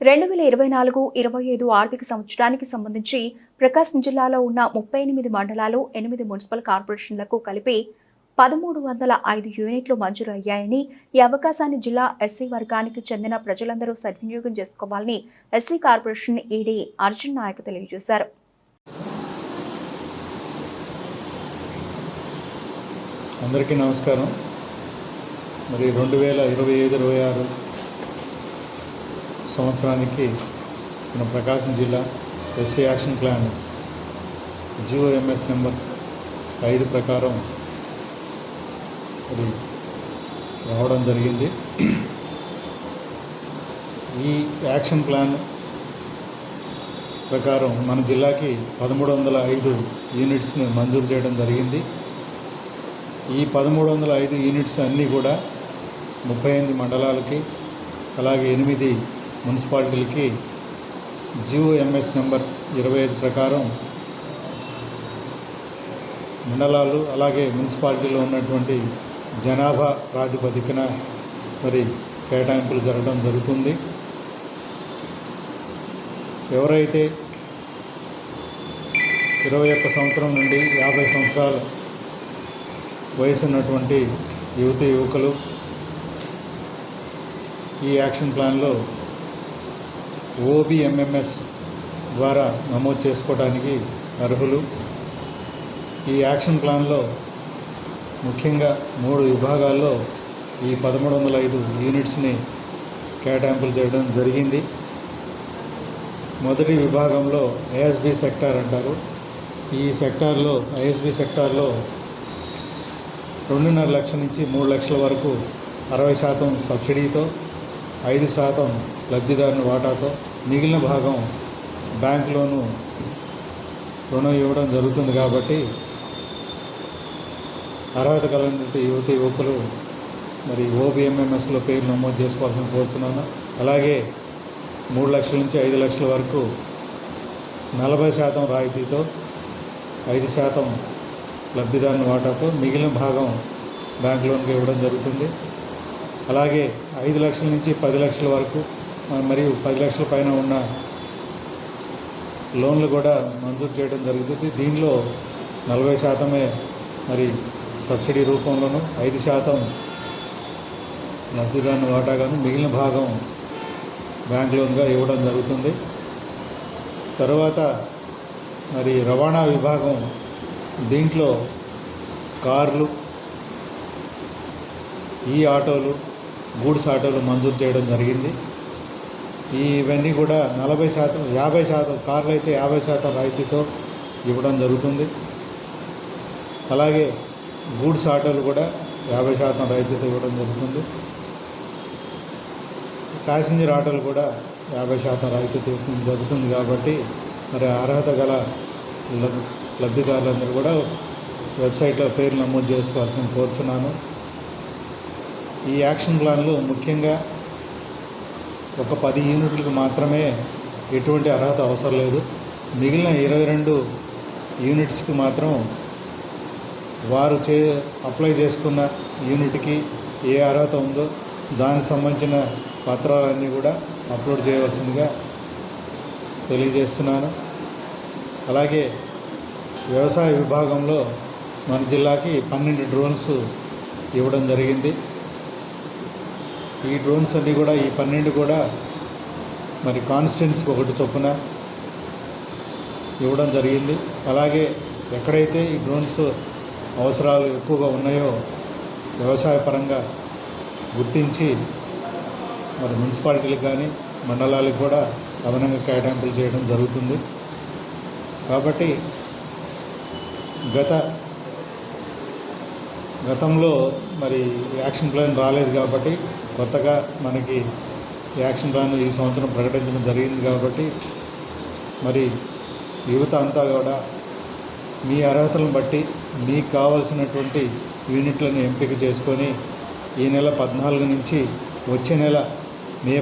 రెండు వేల ఇరవై నాలుగు ఇరవై ఐదు ఆర్థిక సంవత్సరానికి సంబంధించి ప్రకాశం జిల్లాలో ఉన్న ముప్పై ఎనిమిది మండలాలు ఎనిమిది మున్సిపల్ కార్పొరేషన్లకు కలిపి పదమూడు వందల ఐదు యూనిట్లు మంజూరు అయ్యాయని ఈ అవకాశాన్ని జిల్లా ఎస్సీ వర్గానికి చెందిన ప్రజలందరూ సద్వినియోగం చేసుకోవాలని SC corporation ED Arjun Nayak తెలియజేశారు. అందరికీ నమస్కారం. మరి రెండు వేల ఇరవై ఐదు ఇరవై ఆరు సంవత్సరానికి మన ప్రకాశం జిల్లా SC action plan G O M S number ఐదు ప్రకారం అది రావడం జరిగింది. ఈ యాక్షన్ ప్లాన్ ప్రకారం మన జిల్లాకి పదమూడు వందల ఐదు యూనిట్స్ని మంజూరు చేయడం జరిగింది. ఈ పదమూడు వందల ఐదు యూనిట్స్ అన్నీ కూడా ముప్పై ఎనిమిది మండలాలకి అలాగే ఎనిమిది మున్సిపాలిటీలకి జిఓఎంఎస్ నెంబర్ ఇరవై ఐదు ప్రకారం మండలాలు అలాగే మున్సిపాలిటీలో ఉన్నటువంటి జనాభా ప్రాతిపదికన మరి కేటాయింపులు జరగడం జరుగుతుంది. ఎవరైతే ఇరవై ఒక్క సంవత్సరం నుండి యాభై సంవత్సరాల వయసు ఉన్నటువంటి యువతి యువకులు ఈ యాక్షన్ ప్లాన్లో ఓబిఎంఎంఎస్ ద్వారా నమోదు చేసుకోవడానికి అర్హులు. ఈ యాక్షన్ ప్లాన్లో ముఖ్యంగా మూడు విభాగాల్లో ఈ పదమూడు వందల ఐదు యూనిట్స్ని కేటాయింపులు చేయడం జరిగింది. మొదటి విభాగంలో ఐఎస్బి సెక్టార్ అంటారు. ఈ సెక్టార్లో ఐఎస్బి సెక్టార్లో రెండున్నర లక్షల నుంచి మూడు లక్షల వరకు అరవై శాతం సబ్సిడీతో ఐదు శాతం లబ్ధిదారుని వాటాతో మిగిలిన భాగం బ్యాంక్ లోను రుణం ఇవ్వడం జరుగుతుంది కాబట్టి అర్హత కలిగినటువంటి యువతి యువకులు మరి ఓబిఎంఎంఎస్లో పేరు నమోదు చేసుకోవాల్సిన కోరుచున్నాను. అలాగే మూడు లక్షల నుంచి ఐదు లక్షల వరకు నలభై శాతం రాయితీతో ఐదు శాతం లబ్ధిదారుని వాటాతో మిగిలిన భాగం బ్యాంక్ లోన్కి ఇవ్వడం జరుగుతుంది. అలాగే ఐదు లక్షల నుంచి పది లక్షల వరకు మరియు పది లక్షల పైన ఉన్న లోన్లు కూడా మంజూరు చేయడం జరుగుతుంది దీనిలో నలభై శాతమే మరి సబ్సిడీ రూపంలోను ఐదు శాతం లబ్ధిదారుని వాటాగాను మిగిలిన భాగం బ్యాంక్ లోన్గా ఇవ్వడం జరుగుతుంది. తర్వాత మరి రవాణా విభాగం దీంట్లో కార్లు ఈ ఆటోలు గూడ్స్ ఆటోలు మంజూరు చేయడం జరిగింది. ఇవన్నీ కూడా నలభై శాతం యాభై శాతం కార్లు అయితే యాభై శాతం రాయితీతో ఇవ్వడం జరుగుతుంది. అలాగే గూడ్స్ ఆటోలు కూడా యాభై శాతం రాయితీతో ఇవ్వడం జరుగుతుంది. ప్యాసింజర్ ఆటోలు కూడా యాభై శాతం రాయితీతో ఇవ్వడం జరుగుతుంది కాబట్టి మరి అర్హత గల లబ్ లబ్ధిదారులందరూ కూడా వెబ్సైట్లో పేరు నమోదు చేసుకోవాల్సిన కోరుచున్నాను. ఈ యాక్షన్ ప్లాన్లో ముఖ్యంగా ఒక పది యూనిట్లకు మాత్రమే ఎటువంటి అర్హత అవసరం లేదు. మిగిలిన ఇరవై రెండు యూనిట్స్కి మాత్రం వారు చే అప్లై చేసుకున్న యూనిట్కి ఏ అర్హత ఉందో దానికి సంబంధించిన పత్రాలన్నీ కూడా అప్లోడ్ చేయవలసిందిగా తెలియజేస్తున్నాను. అలాగే వ్యవసాయ విభాగంలో మన జిల్లాకి పన్నెండు డ్రోన్స్ ఇవ్వడం జరిగింది. ఈ డ్రోన్స్ అన్నీ కూడా ఈ పన్నెండు కూడా మరి కాన్స్టెన్స్ ఒకటి చొప్పున ఇవ్వడం జరిగింది. అలాగే ఎక్కడైతే ఈ డ్రోన్స్ అవసరాలు ఎక్కువగా ఉన్నాయో వ్యవసాయపరంగా గుర్తించి మరి మున్సిపాలిటీలకు కానీ మండలాలకు కూడా అదనంగా కేటాయింపులు చేయడం జరుగుతుంది. కాబట్టి గత గతంలో మరి యాక్షన్ ప్లాన్ రాలేదు కాబట్టి కొత్తగా మనకి యాక్షన్ ప్లాన్ ఈ సంవత్సరం ప్రకటించడం జరిగింది కాబట్టి మరి యువత అంతా కూడా మీ అర్హతలను బట్టి మీకు కావలసినటువంటి యూనిట్లను ఎంపిక చేసుకొని ఈ నెల పద్నాలుగు నుంచి వచ్చే నెల